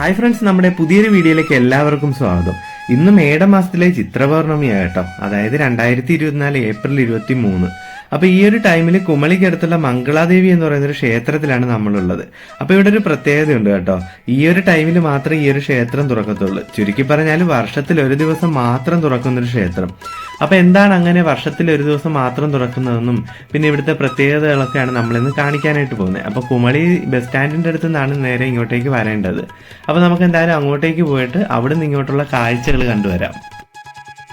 Hi friends നമ്മുടെ പുതിയൊരു വീഡിയോയിലേക്ക് എല്ലാവർക്കും സ്വാഗതം. ഇന്ന് മേടമാസത്തിലെ ചിത്രപൗർണമിയാണ് അതായത് രണ്ടായിരത്തി ഇരുപത്തിനാല് ഏപ്രിൽ ഇരുപത്തി മൂന്ന് അപ്പൊ ഈ ഒരു ടൈമിൽ കുമളിക്കടുത്തുള്ള മംഗളാദേവി എന്ന് പറയുന്ന ഒരു ക്ഷേത്രത്തിലാണ് നമ്മളുള്ളത്. അപ്പൊ ഇവിടെ ഒരു പ്രത്യേകതയുണ്ട് കേട്ടോ. ഈ ഒരു ടൈമിൽ മാത്രമേ ഈ ഒരു ക്ഷേത്രം തുറക്കത്തുള്ളൂ. ചുരുക്കി പറഞ്ഞാൽ വർഷത്തിൽ ഒരു ദിവസം മാത്രം തുറക്കുന്ന ഒരു ക്ഷേത്രം. അപ്പൊ എന്താണ് അങ്ങനെ വർഷത്തിൽ ഒരു ദിവസം മാത്രം തുറക്കുന്നതെന്നും പിന്നെ ഇവിടുത്തെ പ്രത്യേകതകളൊക്കെയാണ് നമ്മളിന്ന് കാണിക്കാനായിട്ട് പോകുന്നത്. അപ്പൊ കുമളി ബസ് സ്റ്റാൻഡിന്റെ അടുത്ത് നിന്നാണ് നേരെ ഇങ്ങോട്ടേക്ക് വരേണ്ടത്. അപ്പൊ നമുക്ക് എന്തായാലും അങ്ങോട്ടേക്ക് പോയിട്ട് അവിടെ നിന്ന് ഇങ്ങോട്ടുള്ള കാഴ്ചകൾ കണ്ടുവരാം.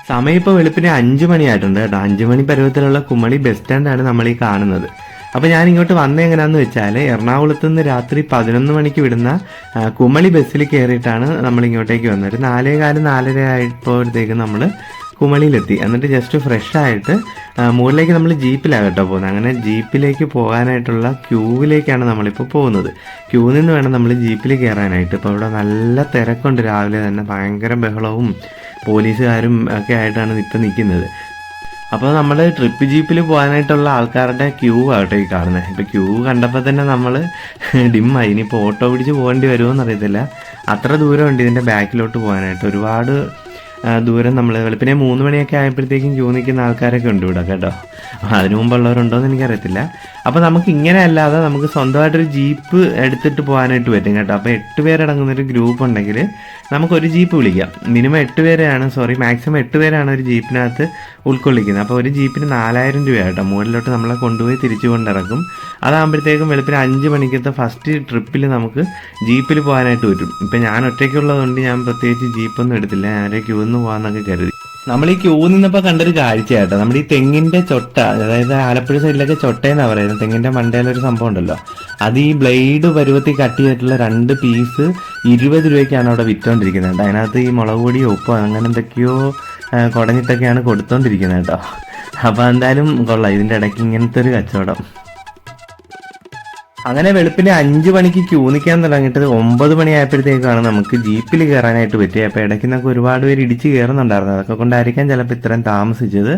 സമയം ഇപ്പോൾ വെളുപ്പിന് അഞ്ചു മണിയായിട്ടുണ്ട്. കേട്ടോ അഞ്ചു മണി പരുവത്തിലുള്ള കുമളി ബസ് സ്റ്റാൻഡാണ് നമ്മൾ ഈ കാണുന്നത്. അപ്പോൾ ഞാൻ ഇങ്ങോട്ട് വന്ന എങ്ങനെയാന്ന് വെച്ചാൽ എറണാകുളത്ത് നിന്ന് രാത്രി പതിനൊന്ന് മണിക്ക് വിടുന്ന കുമളി ബസ്സിൽ കയറിയിട്ടാണ് നമ്മൾ ഇങ്ങോട്ടേക്ക് വന്നത്. ഒരു നാലേ കാലം നാലര ആയപ്പോഴത്തേക്ക് നമ്മൾ കുമളിയിലെത്തി. എന്നിട്ട് ജസ്റ്റ് ഫ്രഷ് ആയിട്ട് മുകളിലേക്ക് നമ്മൾ ജീപ്പിലാണ് കേട്ടോ പോകുന്നത്. അങ്ങനെ ജീപ്പിലേക്ക് പോകാനായിട്ടുള്ള ക്യൂവിലേക്കാണ് നമ്മളിപ്പോൾ പോകുന്നത്. ക്യൂ നിന്ന് വേണം നമ്മൾ ജീപ്പിൽ കയറാനായിട്ട് ഇപ്പോൾ ഇവിടെ നല്ല തിരക്കുണ്ട്. രാവിലെ തന്നെ ഭയങ്കര ബഹളവും പോലീസുകാരും ഒക്കെ ആയിട്ടാണ് ഇപ്പം നിൽക്കുന്നത് അപ്പോൾ നമ്മൾ ട്രിപ്പ് ജീപ്പിൽ പോകാനായിട്ടുള്ള ആൾക്കാരുടെ ക്യൂ ആകട്ടെ ഈ കാണുന്നത് ഇപ്പോൾ ക്യൂ കണ്ടപ്പോൾ തന്നെ നമ്മൾ ഡിമ്മായി. ഇനിയിപ്പോൾ ഓട്ടോ പിടിച്ച് പോകേണ്ടി വരുമോ എന്നറിയത്തില്ല അത്ര ദൂരമുണ്ട് ഇതിന്റെ ബാക്കിലോട്ട് പോകാനായിട്ട്. ഒരുപാട് ദൂരം നമ്മൾ വെളുപ്പിനെ മൂന്ന് മണിയൊക്കെ ആയപ്പോഴത്തേക്കും ക്യൂ നിൽക്കുന്ന ആൾക്കാരൊക്കെ ഉണ്ട് ഇവിടെ കേട്ടോ. അതിനു മുമ്പുള്ളവരുണ്ടോയെന്ന് എനിക്കറിയത്തില്ല. അപ്പോൾ നമുക്ക് ഇങ്ങനെ അല്ലാതെ നമുക്ക് സ്വന്തമായിട്ടൊരു ജീപ്പ് എടുത്തിട്ട് പോകാനായിട്ട് പറ്റും കേട്ടോ. അപ്പോൾ എട്ട് പേരടങ്ങുന്ന ഒരു ഗ്രൂപ്പ് ഉണ്ടെങ്കിൽ നമുക്കൊരു ജീപ്പ് വിളിക്കാം. മിനിമം എട്ട് പേരെയാണ് സോറി മാക്സിമം എട്ട് പേരാണ് ഒരു ജീപ്പിനകത്ത് ഉൾക്കൊള്ളിക്കുന്നത്. അപ്പോൾ ഒരു ജീപ്പിന് നാലായിരം രൂപ കേട്ടോ. മുകളിലോട്ട് നമ്മളെ കൊണ്ടുപോയി തിരിച്ചു കൊണ്ടിറക്കും. അതാകുമ്പോഴത്തേക്കും വെളുപ്പിന് അഞ്ച് മണിക്കത്തെ ഫസ്റ്റ് ട്രിപ്പിൽ നമുക്ക് ജീപ്പിൽ പോകാനായിട്ട് പറ്റും. ഇപ്പം ഞാൻ ഒറ്റയ്ക്കുള്ളതുകൊണ്ട് ഞാൻ പ്രത്യേകിച്ച് ജീപ്പൊന്നും എടുത്തില്ല. ഞാൻ ക്യൂ നിന്ന് പോകാമെന്നൊക്കെ കരുതി. നമ്മൾ ഈ ക്യൂ നിന്നപ്പോൾ കണ്ടൊരു കാഴ്ചയാട്ടോ നമ്മുടെ ഈ തെങ്ങിന്റെ ചൊട്ട അതായത് ആലപ്പുഴ സൈഡിലൊക്കെ ചൊട്ടയെന്നാ പറയുന്നത്. തെങ്ങിന്റെ മണ്ടയിലൊരു സംഭവം ഉണ്ടല്ലോ. അത് ഈ ബ്ലേഡ് പരുവത്തിൽ കട്ട് ചെയ്തിട്ടുള്ള രണ്ട് പീസ് ഇരുപത് രൂപയ്ക്കാണ് അവിടെ വിറ്റോണ്ടിരിക്കുന്നത്. അതിനകത്ത് ഈ മുളക് പൊടി ഉപ്പ് അങ്ങനെ എന്തൊക്കെയോ കുടഞ്ഞിട്ടൊക്കെയാണ് കൊടുത്തോണ്ടിരിക്കുന്നത് കേട്ടോ. അപ്പോൾ എന്തായാലും കൊള്ളാം. ഇതിന്റെ ഇടയ്ക്ക് ഇങ്ങനത്തെ ഒരു കച്ചവടം. അങ്ങനെ വെളുപ്പിന് അഞ്ചു മണിക്ക് ക്യൂ നിൽക്കാൻ തുടങ്ങിയിട്ട് ഒമ്പത് മണിയായപ്പോഴത്തേക്കാണ് നമുക്ക് ജീപ്പിൽ കയറാനായിട്ട് പറ്റിയത് അപ്പോൾ ഇടയ്ക്ക് നിന്നൊക്കെ ഒരുപാട് പേര് ഇടിച്ച് കയറുന്നുണ്ടായിരുന്നു. അതൊക്കെ കൊണ്ടായിരിക്കാം ചിലപ്പോൾ ഇത്രയും താമസിച്ചത്.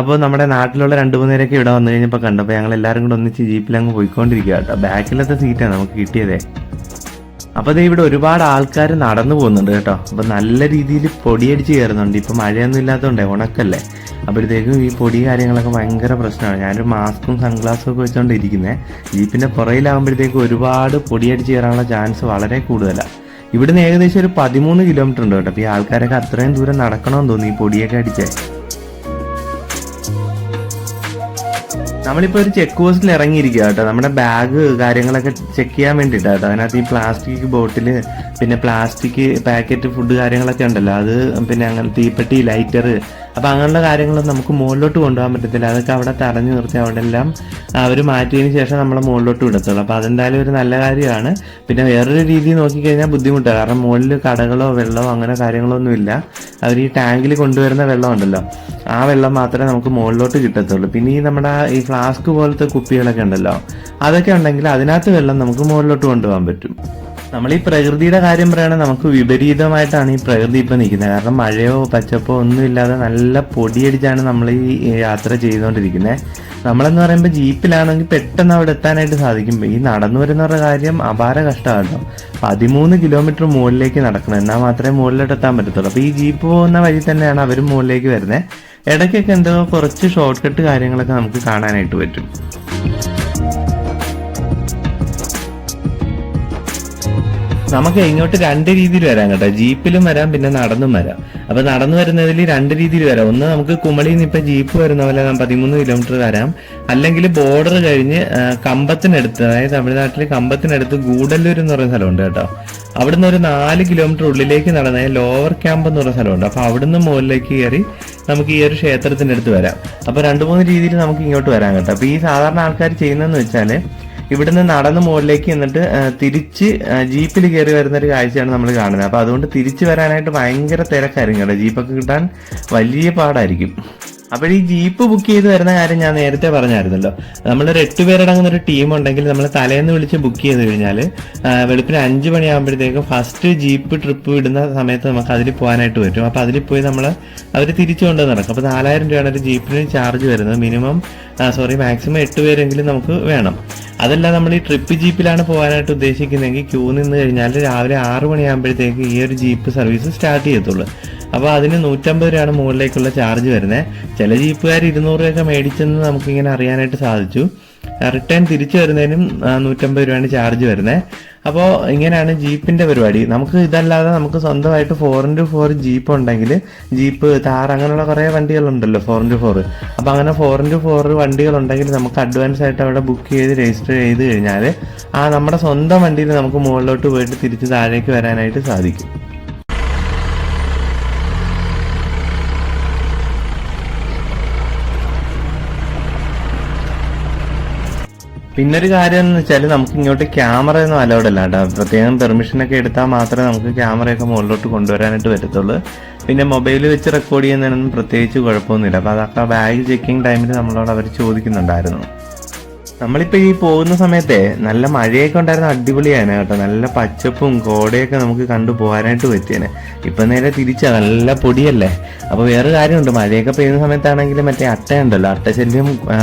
അപ്പോൾ നമ്മുടെ നാട്ടിലുള്ള രണ്ട് മൂന്ന് പേരൊക്കെ ഇവിടെ വന്നു കഴിഞ്ഞപ്പോൾ കണ്ടപ്പോൾ ഞങ്ങൾ എല്ലാവരും കൂടെ ഒന്നിച്ച് ജീപ്പിൽ അങ്ങ് പോയിക്കൊണ്ടിരിക്കുക കേട്ടോ. ബാക്കിലത്തെ സീറ്റാണ് നമുക്ക് കിട്ടിയതേ. അപ്പോൾ ഇവിടെ ഒരുപാട് ആൾക്കാർ നടന്നു പോകുന്നുണ്ട് കേട്ടോ. അപ്പോൾ നല്ല രീതിയിൽ പൊടിയടിച്ച് കയറുന്നുണ്ട്. ഇപ്പോൾ മഴയൊന്നും ഇല്ലാത്തതുകൊണ്ടേ ഉണക്കല്ലേ? അപ്പോഴത്തേക്കും ഈ പൊടി കാര്യങ്ങളൊക്കെ ഭയങ്കര പ്രശ്നമാണ്. ഞാനൊരു മാസ്കും സൺഗ്ലാസും ഒക്കെ വെച്ചുകൊണ്ട് ഇരിക്കുന്നത് ജീപ്പിന്റെ പുറയിലാകുമ്പോഴത്തേക്കും ഒരുപാട് പൊടിയടിച്ച് കയറാനുള്ള ചാൻസ് വളരെ കൂടുതലാണ് ഇവിടുന്ന് ഏകദേശം ഒരു പതിമൂന്ന് കിലോമീറ്റർ ഉണ്ട് കേട്ടോ. അപ്പോൾ ഈ ആൾക്കാരൊക്കെ അത്രയും ദൂരം നടക്കണമെന്ന് തോന്നി ഈ പൊടിയൊക്കെ അടിച്ചേ. നമ്മളിപ്പോൾ ഒരു ചെക്ക് പോസ്റ്റിൽ ഇറങ്ങിയിരിക്കുക കേട്ടോ. നമ്മുടെ ബാഗ് കാര്യങ്ങളൊക്കെ ചെക്ക് ചെയ്യാൻ വേണ്ടിട്ടാ കേട്ടോ. അതിനകത്ത് ഈ പ്ലാസ്റ്റിക് ബോട്ടിൽ പിന്നെ പ്ലാസ്റ്റിക് പാക്കറ്റ് ഫുഡ് കാര്യങ്ങളൊക്കെ ഉണ്ടല്ലോ. അത് പിന്നെ അങ്ങനെ തീപ്പെട്ടി ലൈറ്റർ അപ്പം അങ്ങനെയുള്ള കാര്യങ്ങളൊന്നും നമുക്ക് മുകളിലോട്ട് കൊണ്ടുപോകാൻ പറ്റത്തില്ല. അതൊക്കെ അവിടെ തടഞ്ഞു നിർത്തി അവിടെ എല്ലാം അവർ മാറ്റിയതിന് ശേഷം നമ്മളെ മുകളിലോട്ട് വിടത്തുള്ളൂ. അപ്പോൾ അതെന്തായാലും ഒരു നല്ല കാര്യമാണ്. പിന്നെ വേറൊരു രീതി നോക്കിക്കഴിഞ്ഞാൽ ബുദ്ധിമുട്ടാണ് കാരണം മുകളിൽ കടകളോ വെള്ളമോ അങ്ങനെ കാര്യങ്ങളോ ഒന്നുമില്ല അവർ ഈ ടാങ്കിൽ കൊണ്ടുവരുന്ന വെള്ളം ഉണ്ടല്ലോ. ആ വെള്ളം മാത്രമേ നമുക്ക് മുകളിലോട്ട് കിട്ടത്തുള്ളൂ. പിന്നെ ഈ നമ്മുടെ ഈ ഫ്ലാസ്ക് പോലത്തെ കുപ്പികളൊക്കെ ഉണ്ടല്ലോ അതൊക്കെ ഉണ്ടെങ്കിൽ അതിനകത്ത് വെള്ളം നമുക്ക് മുകളിലോട്ട് കൊണ്ടുപോകാൻ പറ്റും. നമ്മൾ ഈ പ്രകൃതിയുടെ കാര്യം പറയുകയാണെങ്കിൽ നമുക്ക് വിപരീതമായിട്ടാണ് ഈ പ്രകൃതി ഇപ്പം നിൽക്കുന്നത്. കാരണം മഴയോ പച്ചപ്പോ ഒന്നും ഇല്ലാതെ നല്ല പൊടിയടിച്ചാണ് നമ്മൾ ഈ യാത്ര ചെയ്തുകൊണ്ടിരിക്കുന്നത്. നമ്മളെന്ന് പറയുമ്പോൾ ജീപ്പിലാണെങ്കിൽ പെട്ടെന്ന് അവിടെ എത്താനായിട്ട് സാധിക്കും. ഈ നടന്നു വരുന്നവരുടെ കാര്യം അപാര കഷ്ടമാണ് കേട്ടോ പതിമൂന്ന് കിലോമീറ്റർ മുകളിലേക്ക് നടക്കണം. എന്നാൽ മാത്രമേ മുകളിലോട്ട് എത്താൻ പറ്റത്തുള്ളൂ. അപ്പോൾ ഈ ജീപ്പ് പോകുന്ന വഴി തന്നെയാണ് അവർ മുകളിലേക്ക് വരുന്നത്. ഇടയ്ക്കൊക്കെ എന്തോ കുറച്ച് ഷോർട്ട് കട്ട് കാര്യങ്ങളൊക്കെ നമുക്ക് കാണാനായിട്ട് പറ്റും. നമുക്ക് ഇങ്ങോട്ട് രണ്ട് രീതിയിൽ വരാം കേട്ടോ. ജീപ്പിലും വരാം പിന്നെ നടന്നും വരാം. അപ്പൊ നടന്നു വരുന്നതിൽ രണ്ട് രീതിയിൽ വരാം. ഒന്ന് നമുക്ക് കുമളിയിൽ നിന്ന് ഇപ്പൊ ജീപ്പ് വരുന്ന പോലെ പതിമൂന്ന് കിലോമീറ്റർ വരാം. അല്ലെങ്കിൽ ബോർഡർ കഴിഞ്ഞ് കമ്പത്തിനടുത്ത് അതായത് തമിഴ്നാട്ടിൽ കമ്പത്തിനടുത്ത് ഗൂഡല്ലൂർ എന്ന് പറയുന്ന സ്ഥലമുണ്ട് കേട്ടോ. അവിടുന്ന് ഒരു നാല് കിലോമീറ്റർ ഉള്ളിലേക്ക് നടന്ന ലോവർ ക്യാമ്പ് എന്ന് പറയുന്ന സ്ഥലമുണ്ട്. അപ്പൊ അവിടുന്ന് മുകളിലേക്ക് കയറി നമുക്ക് ഈ ഒരു ക്ഷേത്രത്തിന്റെ അടുത്ത് വരാം. അപ്പൊ രണ്ട് മൂന്ന് രീതിയിൽ നമുക്ക് ഇങ്ങോട്ട് വരാൻ കേട്ടോ. അപ്പൊ ഈ സാധാരണ ആൾക്കാർ ചെയ്യുന്നതെന്ന് വെച്ചാൽ ഇവിടുന്ന് നടന്ന് മുകളിലേക്ക് എന്നിട്ട് തിരിച്ച് ജീപ്പിൽ കയറി വരുന്ന ഒരു കാഴ്ചയാണ് നമ്മൾ കാണുന്നത്. അപ്പൊ അതുകൊണ്ട് തിരിച്ചു വരാനായിട്ട് ഭയങ്കര തിരക്കായിരിക്കും കേട്ടോ. ജീപ്പൊക്കെ കിട്ടാൻ വലിയ പാടായിരിക്കും. അപ്പോൾ ഈ ജീപ്പ് ബുക്ക് ചെയ്ത് വരുന്ന കാര്യം ഞാൻ നേരത്തെ പറഞ്ഞായിരുന്നല്ലോ. നമ്മളൊരു എട്ട് പേരടങ്ങുന്ന ഒരു ടീം ഉണ്ടെങ്കിൽ നമ്മൾ തലേന്ന് വിളിച്ച് ബുക്ക് ചെയ്ത് കഴിഞ്ഞാൽ വെളുപ്പിന് അഞ്ച് മണിയാകുമ്പോഴത്തേക്കും ഫസ്റ്റ് ജീപ്പ് ട്രിപ്പ് വിടുന്ന സമയത്ത് നമുക്ക് അതിൽ പോകാനായിട്ട് പറ്റും. അപ്പോൾ അതിൽ പോയി നമ്മൾ അവർ തിരിച്ചു കൊണ്ട് നടക്കും. അപ്പോൾ നാലായിരം രൂപയാണ് ഒരു ജീപ്പിന് ചാർജ് വരുന്നത്. മിനിമം സോറി മാക്സിമം എട്ട് പേരെങ്കിലും നമുക്ക് വേണം. അതല്ല നമ്മൾ ഈ ട്രിപ്പ് ജീപ്പിലാണ് പോകാനായിട്ട് ഉദ്ദേശിക്കുന്നതെങ്കിൽ ക്യൂ നിന്ന് കഴിഞ്ഞാൽ രാവിലെ ആറ് മണിയാകുമ്പോഴത്തേക്ക് ഈ ഒരു ജീപ്പ് സർവീസ് സ്റ്റാർട്ട് ചെയ്യത്തുള്ളൂ. അപ്പോൾ അതിന് നൂറ്റമ്പത് രൂപയാണ് മുകളിലേക്കുള്ള ചാർജ് വരുന്നത് ചില ജീപ്പുകാർ ഇരുന്നൂറ് രൂപയൊക്കെ മേടിച്ചെന്ന് നമുക്കിങ്ങനെ അറിയാനായിട്ട് സാധിച്ചു. റിട്ടേൺ തിരിച്ചു വരുന്നതിനും ആ, നൂറ്റമ്പത് രൂപയാണ് ചാർജ് വരുന്നത് അപ്പോൾ ഇങ്ങനെയാണ് ജീപ്പിന്റെ പരിപാടി. നമുക്ക് ഇതല്ലാതെ നമുക്ക് സ്വന്തമായിട്ട് ഫോർ ഇന്റു ഫോർ ജീപ്പ് ഉണ്ടെങ്കിൽ ജീപ്പ് താർ അങ്ങനെയുള്ള കുറേ വണ്ടികളുണ്ടല്ലോ ഫോർ ഇന്റു ഫോർ അപ്പോൾ അങ്ങനെ ഫോർ ഇന്റു ഫോർ വണ്ടികളുണ്ടെങ്കിൽ നമുക്ക് അഡ്വാൻസ് ആയിട്ട് അവിടെ ബുക്ക് ചെയ്ത് രജിസ്റ്റർ ചെയ്ത് കഴിഞ്ഞാൽ ആ നമ്മുടെ സ്വന്തം വണ്ടിയിൽ നമുക്ക് മുകളിലോട്ട് പോയിട്ട് തിരിച്ച് താഴേക്ക് വരാനായിട്ട് സാധിക്കും. പിന്നൊരു കാര്യം എന്ന് വെച്ചാൽ നമുക്ക് ഇങ്ങോട്ട് ക്യാമറ ഒന്നും അലൗഡ് അല്ല കേട്ടോ. പ്രത്യേകം പെർമിഷൻ ഒക്കെ എടുത്താൽ മാത്രമേ നമുക്ക് ക്യാമറയൊക്കെ മുകളിലോട്ട് കൊണ്ടുവരാനായിട്ട് പറ്റത്തുള്ളൂ. പിന്നെ മൊബൈൽ വെച്ച് റെക്കോർഡ് ചെയ്യുന്നതിനൊന്നും പ്രത്യേകിച്ച് കുഴപ്പമൊന്നുമില്ല. അപ്പോൾ അതൊക്കെ ബാഗ് ചെക്കിംഗ് ടൈമിൽ നമ്മളോട് അവർ ചോദിക്കുന്നുണ്ടായിരുന്നു. നമ്മളിപ്പോൾ ഈ പോകുന്ന സമയത്തെ നല്ല മഴയൊക്കെ ഉണ്ടായിരുന്ന അടിപൊളിയാണ് കേട്ടോ. നല്ല പച്ചപ്പും കോടയൊക്കെ നമുക്ക് കണ്ടു പോകാനായിട്ട് പറ്റിയേനെ. ഇപ്പം നേരെ തിരിച്ചാ നല്ല പൊടിയല്ലേ? അപ്പോൾ വേറെ കാര്യമുണ്ട്. മഴയൊക്കെ പെയ്യുന്ന സമയത്താണെങ്കിൽ മറ്റേ അട്ടയുണ്ടല്ലോ. അട്ടശല്യം ആ,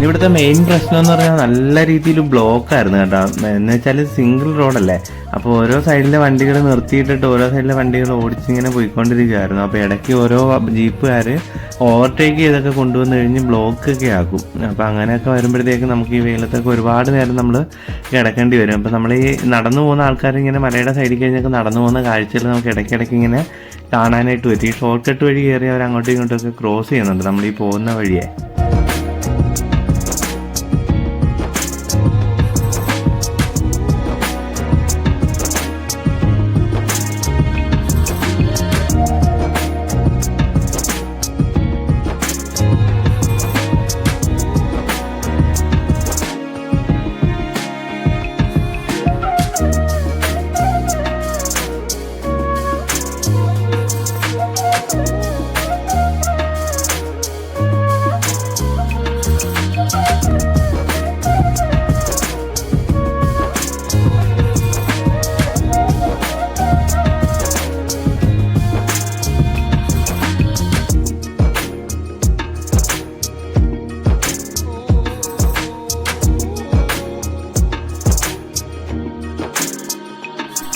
പിന്നെ ഇവിടുത്തെ മെയിൻ പ്രശ്നം എന്ന് പറഞ്ഞാൽ നല്ല രീതിയിൽ ബ്ലോക്ക് ആയിരുന്നു കേട്ടോ. എന്ന് വെച്ചാൽ സിംഗിൾ റോഡല്ലേ അപ്പോൾ ഓരോ സൈഡിലെ വണ്ടികൾ നിർത്തിയിട്ടിട്ട് ഓരോ സൈഡിലെ വണ്ടികൾ ഓടിച്ചിങ്ങനെ പോയിക്കൊണ്ടിരിക്കുകയായിരുന്നു അപ്പോൾ ഇടയ്ക്ക് ഓരോ ജീപ്പുകാർ ഓവർടേക്ക് ചെയ്തൊക്കെ കൊണ്ടുവന്ന് കഴിഞ്ഞ് ബ്ലോക്ക് ഒക്കെ ആക്കും. അപ്പോൾ അങ്ങനെയൊക്കെ വരുമ്പോഴത്തേക്ക് നമുക്ക് ഈ വെയിലത്തൊക്കെ ഒരുപാട് നേരം നമ്മൾ കിടക്കേണ്ടി വരും. അപ്പോൾ നമ്മൾ ഈ നടന്നു പോകുന്ന ആൾക്കാർ ഇങ്ങനെ മലയുടെ സൈഡിൽ കഴിഞ്ഞൊക്കെ നടന്നു പോകുന്ന കാഴ്ചയിൽ നമുക്ക് ഇടയ്ക്കിടയ്ക്ക് ഇങ്ങനെ കാണാനായിട്ട് പറ്റും. ഈ ഷോർട്ട് കട്ട് വഴി കയറി അവർ അങ്ങോട്ടും ഇങ്ങോട്ടും ഒക്കെ ക്രോസ് ചെയ്യുന്നുണ്ട് നമ്മൾ ഈ പോകുന്ന വഴിയെ.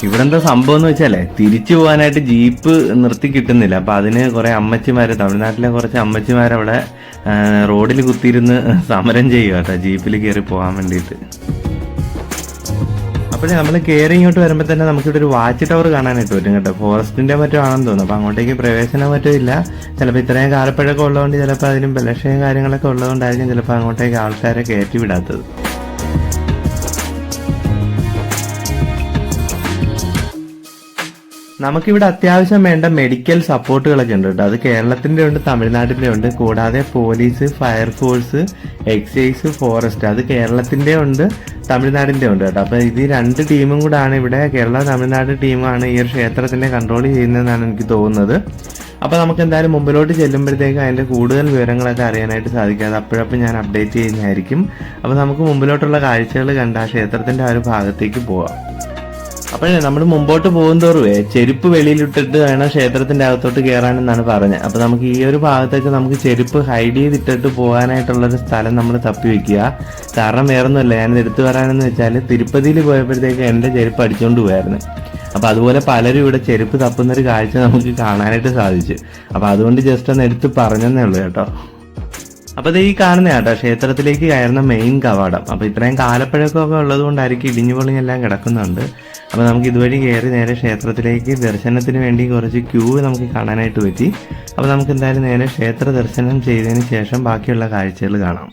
ഇവിടെ എന്താ സംഭവം എന്ന് വെച്ചാലേ തിരിച്ചു പോകാനായിട്ട് ജീപ്പ് നിർത്തി കിട്ടുന്നില്ല. അപ്പൊ അതിന് കുറെ അമ്മച്ചിമാര് തമിഴ്നാട്ടിലെ കുറച്ച് അമ്മച്ചിമാരവിടെ റോഡിൽ കുത്തിയിരുന്ന് സമരം ചെയ്യുക കേട്ടോ ജീപ്പിൽ കയറി പോകാൻ വേണ്ടിയിട്ട്. അപ്പോൾ നമ്മൾ കയറി ഇങ്ങോട്ട് വരുമ്പോൾ തന്നെ നമുക്കിവിടെ ഒരു വാച്ച് ടവർ കാണാനായിട്ട് പറ്റും കേട്ടോ. ഫോറസ്റ്റിന്റെ മറ്റോ ആണെന്ന് തോന്നുന്നു. അപ്പൊ അങ്ങോട്ടേക്ക് പ്രവേശനം മറ്റോ ഇല്ല. ചിലപ്പോൾ ഇത്രയും കാലപ്പഴക്കം ഉള്ളതുകൊണ്ട് ചിലപ്പോൾ അതിനും ബലക്ഷയും കാര്യങ്ങളൊക്കെ ഉള്ളതുകൊണ്ടായിരിക്കും ചിലപ്പോൾ അങ്ങോട്ടേക്ക് ആൾക്കാരെ കയറ്റി വിടാത്തത്. നമുക്കിവിടെ അത്യാവശ്യം വേണ്ട മെഡിക്കൽ സപ്പോർട്ടുകളൊക്കെ ഉണ്ട് കേട്ടോ. അത് കേരളത്തിന്റെ ഉണ്ട് തമിഴ്നാട്ടിന്റെ ഉണ്ട്. കൂടാതെ പോലീസ് ഫയർഫോഴ്സ് എക്സൈസ് ഫോറസ്റ്റ് അത് കേരളത്തിന്റെ ഉണ്ട് തമിഴ്നാടിന്റെ ഉണ്ട് കേട്ടോ. അപ്പൊ ഇത് രണ്ട് ടീമും കൂടാണ് ഇവിടെ. കേരള തമിഴ്നാട് ടീമാണ് ഈ ഒരു ക്ഷേത്രത്തിനെ കൺട്രോൾ ചെയ്യുന്നതെന്നാണ് എനിക്ക് തോന്നുന്നത്. അപ്പൊ നമുക്ക് എന്തായാലും മുമ്പിലോട്ട് ചെല്ലുമ്പോഴത്തേക്ക് അതിന്റെ കൂടുതൽ വിവരങ്ങളൊക്കെ അറിയാനായിട്ട് സാധിക്കും. അത് അപ്പോഴപ്പോൾ ഞാൻ അപ്ഡേറ്റ് ചെയ്യുന്നതായിരിക്കും. അപ്പൊ നമുക്ക് മുമ്പിലോട്ടുള്ള കാഴ്ചകൾ കണ്ട ആ ക്ഷേത്രത്തിന്റെ ആ ഒരു ഭാഗത്തേക്ക് പോവാം. അപ്പോഴേ നമ്മൾ മുമ്പോട്ട് പോകും തോറും ചെരുപ്പ് വെളിയിലിട്ടിട്ട് വേണം ക്ഷേത്രത്തിന്റെ അകത്തോട്ട് കയറാനെന്നാണ് പറഞ്ഞത്. അപ്പൊ നമുക്ക് ഈ ഒരു ഭാഗത്തേക്ക് നമുക്ക് ചെരുപ്പ് ഹൈഡ് ചെയ്തിട്ടിട്ട് പോകാനായിട്ടുള്ള ഒരു സ്ഥലം നമ്മൾ തപ്പി വെക്കുക. കാരണം വേറൊന്നുമല്ല ഞാൻ എടുത്തു വരാനെന്ന് വെച്ചാൽ തിരുപ്പതിയിൽ പോയപ്പോഴത്തേക്ക് എന്റെ ചെരുപ്പ് അടിച്ചുകൊണ്ട് പോയായിരുന്നു. അപ്പൊ അതുപോലെ പലരും ഇവിടെ ചെരുപ്പ് തപ്പുന്ന ഒരു കാഴ്ച നമുക്ക് കാണാനായിട്ട് സാധിച്ചു. അപ്പൊ അതുകൊണ്ട് ജസ്റ്റ് ഒന്ന് എടുത്ത് പറഞ്ഞതേ ഉള്ളൂ കേട്ടോ. അപ്പൊ ഇത് ഈ കാണുന്ന കേട്ടോ ക്ഷേത്രത്തിലേക്ക് കയറുന്ന മെയിൻ കവാടം. അപ്പൊ ഇത്രയും കാലപ്പഴക്കമൊക്കെ ഉള്ളത് കൊണ്ടായിരിക്കും ഇടിഞ്ഞു പൊളിഞ്ഞെല്ലാം കിടക്കുന്നുണ്ട്. അപ്പൊ നമുക്ക് ഇതുവഴി കയറി നേരെ ക്ഷേത്രത്തിലേക്ക് ദർശനത്തിന് വേണ്ടി കുറച്ച് ക്യൂ നമുക്ക് കാണാനായിട്ട് പറ്റി. അപ്പോൾ നമുക്ക് എന്തായാലും നേരെ ക്ഷേത്ര ദർശനം ചെയ്തതിന് ശേഷം ബാക്കിയുള്ള കാഴ്ചകൾ കാണാം.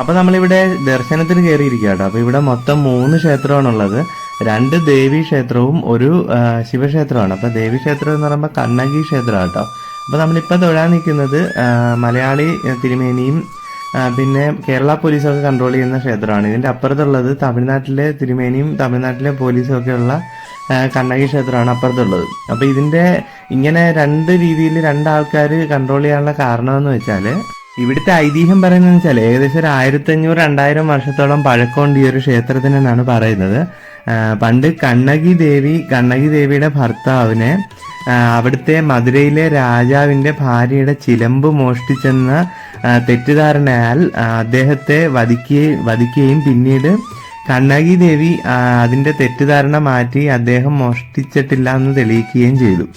അപ്പൊ നമ്മളിവിടെ ദർശനത്തിന് കയറിയിരിക്കുക കേട്ടോ അപ്പോൾ ഇവിടെ മൊത്തം മൂന്ന് ക്ഷേത്രമാണുള്ളത്. രണ്ട് ദേവി ക്ഷേത്രവും ഒരു ശിവക്ഷേത്രമാണ്. അപ്പോൾ ദേവി ക്ഷേത്രം എന്ന് പറയുമ്പോൾ കണ്ണകി ക്ഷേത്രമാണ് കേട്ടോ അപ്പൊ നമ്മളിപ്പോ തൊഴാൻ നിൽക്കുന്നത് മലയാളി തിരുമേനിയും പിന്നെ കേരള പോലീസൊക്കെ കൺട്രോൾ ചെയ്യുന്ന ക്ഷേത്രമാണ്. ഇതിന്റെ അപ്പുറത്തുള്ളത് തമിഴ്നാട്ടിലെ തിരുമേനിയും തമിഴ്നാട്ടിലെ പോലീസും ഒക്കെയുള്ള കണ്ണകി ക്ഷേത്രമാണ് അപ്പുറത്തുള്ളത്. അപ്പൊ ഇതിന്റെ ഇങ്ങനെ രണ്ട് രീതിയിൽ രണ്ടാൾക്കാർ കൺട്രോൾ ചെയ്യാനുള്ള കാരണം എന്ന് വെച്ചാൽ ഇവിടുത്തെ ഐതിഹ്യം പറയുന്നത് വെച്ചാൽ ഏകദേശം ഒരു ആയിരത്തി അഞ്ഞൂറ് രണ്ടായിരം വർഷത്തോളം പഴക്കമുണ്ട് ഈ ഒരു ക്ഷേത്രത്തിനെന്നാണ് പറയുന്നത്. പണ്ട് കണ്ണകി ദേവി കണ്ണകി ദേവിയുടെ ഭർത്താവിനെ അവിടുത്തെ മധുരയിലെ രാജാവിന്റെ ഭാര്യയുടെ ചിലമ്പ് മോഷ്ടിച്ചെന്ന തെറ്റിദ്ധാരണയാൽ അദ്ദേഹത്തെ വധിക്കുകയും വധിക്കുകയും പിന്നീട് കണ്ണകി ദേവി അതിന്റെ തെറ്റിദ്ധാരണ മാറ്റി അദ്ദേഹം മോഷ്ടിച്ചിട്ടില്ല എന്ന് തെളിയിക്കുകയും ചെയ്തു.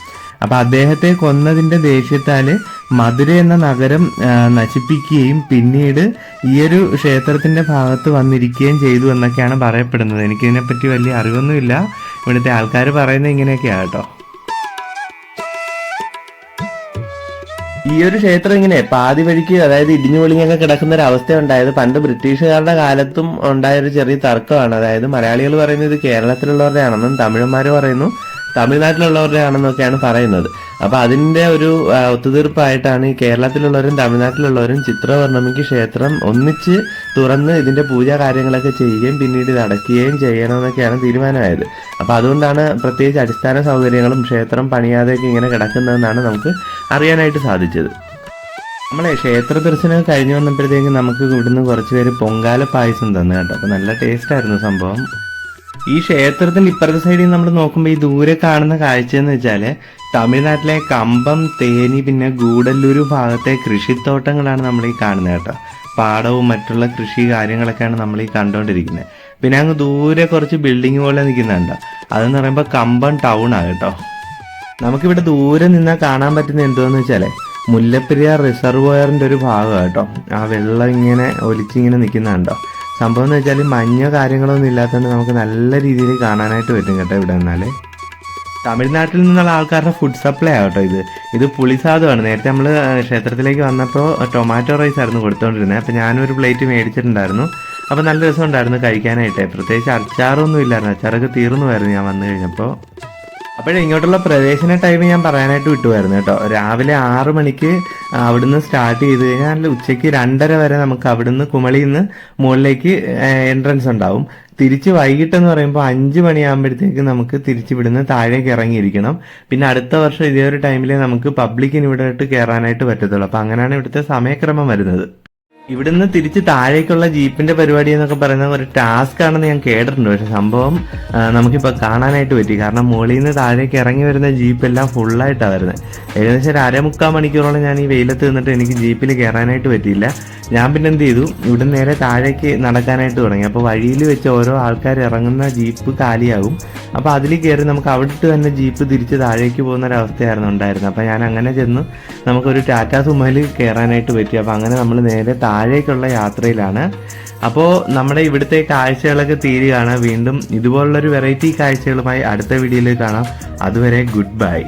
അപ്പൊ അദ്ദേഹത്തെ കൊന്നതിന്റെ ദേഷ്യത്താൽ മധുര എന്ന നഗരം നശിപ്പിക്കുകയും പിന്നീട് ഈയൊരു ക്ഷേത്രത്തിന്റെ ഭാഗത്ത് വന്നിരിക്കുകയും ചെയ്തു എന്നൊക്കെയാണ് പറയപ്പെടുന്നത്. എനിക്കിതിനെപ്പറ്റി വലിയ അറിവൊന്നുമില്ല. ഇവിടുത്തെ ആൾക്കാർ പറയുന്നത് ഇങ്ങനെയൊക്കെയാണ് കേട്ടോ. ഈ ഒരു ക്ഷേത്രം ഇങ്ങനെ പാതി വഴിക്ക് അതായത് ഇടിഞ്ഞു പൊളിഞ്ഞൊക്കെ കിടക്കുന്ന ഒരു അവസ്ഥ ഉണ്ടായത് പണ്ട് ബ്രിട്ടീഷുകാരുടെ കാലത്തും ഉണ്ടായ ഒരു ചെറിയ തർക്കമാണ്. അതായത് മലയാളികൾ പറയുന്നത് കേരളത്തിലുള്ളവരുടെ ആണെന്നും തമിഴന്മാർ പറയുന്നു തമിഴ്നാട്ടിലുള്ളവരുടെ ആണെന്നൊക്കെയാണ് പറയുന്നത്. അപ്പൊ അതിന്റെ ഒരു ഒത്തുതീർപ്പായിട്ടാണ് ഈ കേരളത്തിലുള്ളവരും തമിഴ്നാട്ടിലുള്ളവരും ചിത്രവർണമിക്ക് ക്ഷേത്രം ഒന്നിച്ച് തുറന്ന് ഇതിന്റെ പൂജാ കാര്യങ്ങളൊക്കെ ചെയ്യുകയും പിന്നീട് ഇത് അടയ്ക്കുകയും ചെയ്യണമെന്നൊക്കെയാണ് തീരുമാനമായത്. അപ്പൊ അതുകൊണ്ടാണ് പ്രത്യേകിച്ച് അടിസ്ഥാന സൗകര്യങ്ങളും ക്ഷേത്രം പണിയാതെയൊക്കെ ഇങ്ങനെ കിടക്കുന്നതെന്നാണ് നമുക്ക് അറിയാനായിട്ട് സാധിച്ചത്. നമ്മളെ ക്ഷേത്ര ദർശനം കഴിഞ്ഞു വന്നപ്പോഴത്തേക്ക് നമുക്ക് ഇവിടുന്ന് കുറച്ച് പേര് പൊങ്കാല പായസം തന്നു കേട്ടോ. അപ്പൊ നല്ല ടേസ്റ്റ് ആയിരുന്നു സംഭവം. ഈ ക്ഷേത്രത്തിന്റെ ഇപ്പുറത്തെ സൈഡിൽ നമ്മൾ നോക്കുമ്പോൾ ഈ ദൂരെ കാണുന്ന കാഴ്ച എന്ന് വെച്ചാൽ തമിഴ്നാട്ടിലെ കമ്പം തേനി പിന്നെ ഗൂഡല്ലൂർ ഭാഗത്തെ കൃഷിത്തോട്ടങ്ങളാണ് നമ്മൾ ഈ കാണുന്നത് കേട്ടോ. പാടവും മറ്റുള്ള കൃഷി കാര്യങ്ങളൊക്കെയാണ് നമ്മൾ ഈ കണ്ടുകൊണ്ടിരിക്കുന്നത് പിന്നെ അങ്ങ് ദൂരെ കുറച്ച് ബിൽഡിംഗ് പോലെ നിൽക്കുന്നുണ്ട്. അതെന്ന് പറയുമ്പോൾ കമ്പം ടൗൺ ആണ് കേട്ടോ. നമുക്കിവിടെ ദൂരെ നിന്നാൽ കാണാൻ പറ്റുന്ന എന്തുവാന്ന് വെച്ചാൽ മുല്ലപ്പെരിയാർ റിസർവോയറിന്റെ ഒരു ഭാഗം കേട്ടോ ആ വെള്ളം ഇങ്ങനെ ഒലിച്ചിങ്ങനെ നിൽക്കുന്നുണ്ടോ സംഭവം എന്ന് വെച്ചാൽ മഞ്ഞോ കാര്യങ്ങളോ ഒന്നും ഇല്ലാത്തതുകൊണ്ട് നമുക്ക് നല്ല രീതിയിൽ കാണാനായിട്ട് പറ്റും കേട്ടോ ഇവിടെ നിന്നാൽ. തമിഴ്നാട്ടിൽ നിന്നുള്ള ആൾക്കാരുടെ ഫുഡ് സപ്ലൈ ആകട്ടോ ഇത്. ഇത് പുളിസാദമാണ് നേരത്തെ നമ്മൾ ക്ഷേത്രത്തിലേക്ക് വന്നപ്പോൾ ടൊമാറ്റോ റൈസ് ആയിരുന്നു കൊടുത്തോണ്ടിരുന്നത് അപ്പം ഞാനൊരു പ്ലേറ്റ് മേടിച്ചിട്ടുണ്ടായിരുന്നു. അപ്പം നല്ല രസമുണ്ടായിരുന്നു കഴിക്കാനായിട്ട്. പ്രത്യേകിച്ച് അച്ചാറൊന്നും ഇല്ലായിരുന്നു. അച്ചാറൊക്കെ തീർന്നു വരുന്നു ഞാൻ വന്നു കഴിഞ്ഞപ്പോൾ അപ്പോഴേ ഇങ്ങോട്ടുള്ള പ്രവേശന ടൈം ഞാൻ പറയാനായിട്ട് വിട്ടുമായിരുന്നു കേട്ടോ. രാവിലെ ആറ് മണിക്ക് അവിടുന്ന് സ്റ്റാർട്ട് ചെയ്ത് കഴിഞ്ഞാൽ ഉച്ചയ്ക്ക് രണ്ടര വരെ നമുക്ക് അവിടുന്ന് കുമളിയിൽ നിന്ന് മുകളിലേക്ക് എൻട്രൻസ് ഉണ്ടാവും. തിരിച്ച് വൈകിട്ടെന്ന് പറയുമ്പോൾ അഞ്ച് മണിയാകുമ്പോഴത്തേക്ക് നമുക്ക് തിരിച്ച് ഇവിടുന്ന് താഴേക്ക് ഇറങ്ങിയിരിക്കണം. പിന്നെ അടുത്ത വർഷം ഇതേ ഒരു ടൈമിൽ നമുക്ക് പബ്ലിക്കിന് ഇവിടെ കയറാനായിട്ട് പറ്റത്തുള്ളൂ. അപ്പം അങ്ങനെയാണ് ഇവിടുത്തെ സമയക്രമം വരുന്നത്. ഇവിടുന്ന് തിരിച്ച് താഴേക്കുള്ള ജീപ്പിന്റെ പരിപാടി എന്നൊക്കെ പറയുന്ന ഒരു ടാസ്ക് ആണെന്ന് ഞാൻ കേട്ടിട്ടുണ്ട്. പക്ഷെ സംഭവം നമുക്കിപ്പോൾ നമുക്കിപ്പോ കാണാനായിട്ട് പറ്റി. കാരണം മുകളിൽ നിന്ന് താഴേക്ക് ഇറങ്ങി വരുന്ന ജീപ്പ് എല്ലാം ഫുള്ളായിട്ടാണ് വരുന്നത് ഏകദേശം ഒരു അരമുക്കാൽ മണിക്കൂറോളം ഞാൻ ഈ വെയിലത്ത് നിന്നിട്ട് എനിക്ക് ജീപ്പിൽ കയറാനായിട്ട് പറ്റിയില്ല. ഞാൻ പിന്നെ എന്ത് ചെയ്തു? ഇവിടെ നേരെ താഴേക്ക് നടക്കാനായിട്ട് തുടങ്ങി. അപ്പോൾ വഴിയിൽ വെച്ച് ഓരോ ആൾക്കാർ ഇറങ്ങുന്ന ജീപ്പ് കാലിയാകും. അപ്പോൾ അതിൽ കയറി നമുക്ക് അവിടിട്ട് തന്നെ ജീപ്പ് തിരിച്ച് താഴേക്ക് പോകുന്ന ഒരു അവസ്ഥയായിരുന്നു ഉണ്ടായിരുന്നത്. അപ്പോൾ ഞാൻ അങ്ങനെ ചെന്ന് നമുക്കൊരു ടാറ്റ സുമയിൽ കയറാനായിട്ട് പറ്റി. അപ്പോൾ അങ്ങനെ നമ്മൾ നേരെ താഴേക്കുള്ള യാത്രയിലാണ്. അപ്പോൾ നമ്മുടെ ഇവിടുത്തെ കാഴ്ചകളൊക്കെ തീരുകയാണ്. വീണ്ടും ഇതുപോലുള്ളൊരു വെറൈറ്റി കാഴ്ചകളുമായി അടുത്ത വീഡിയോയിൽ കാണാം. അതുവരെ ഗുഡ് ബൈ.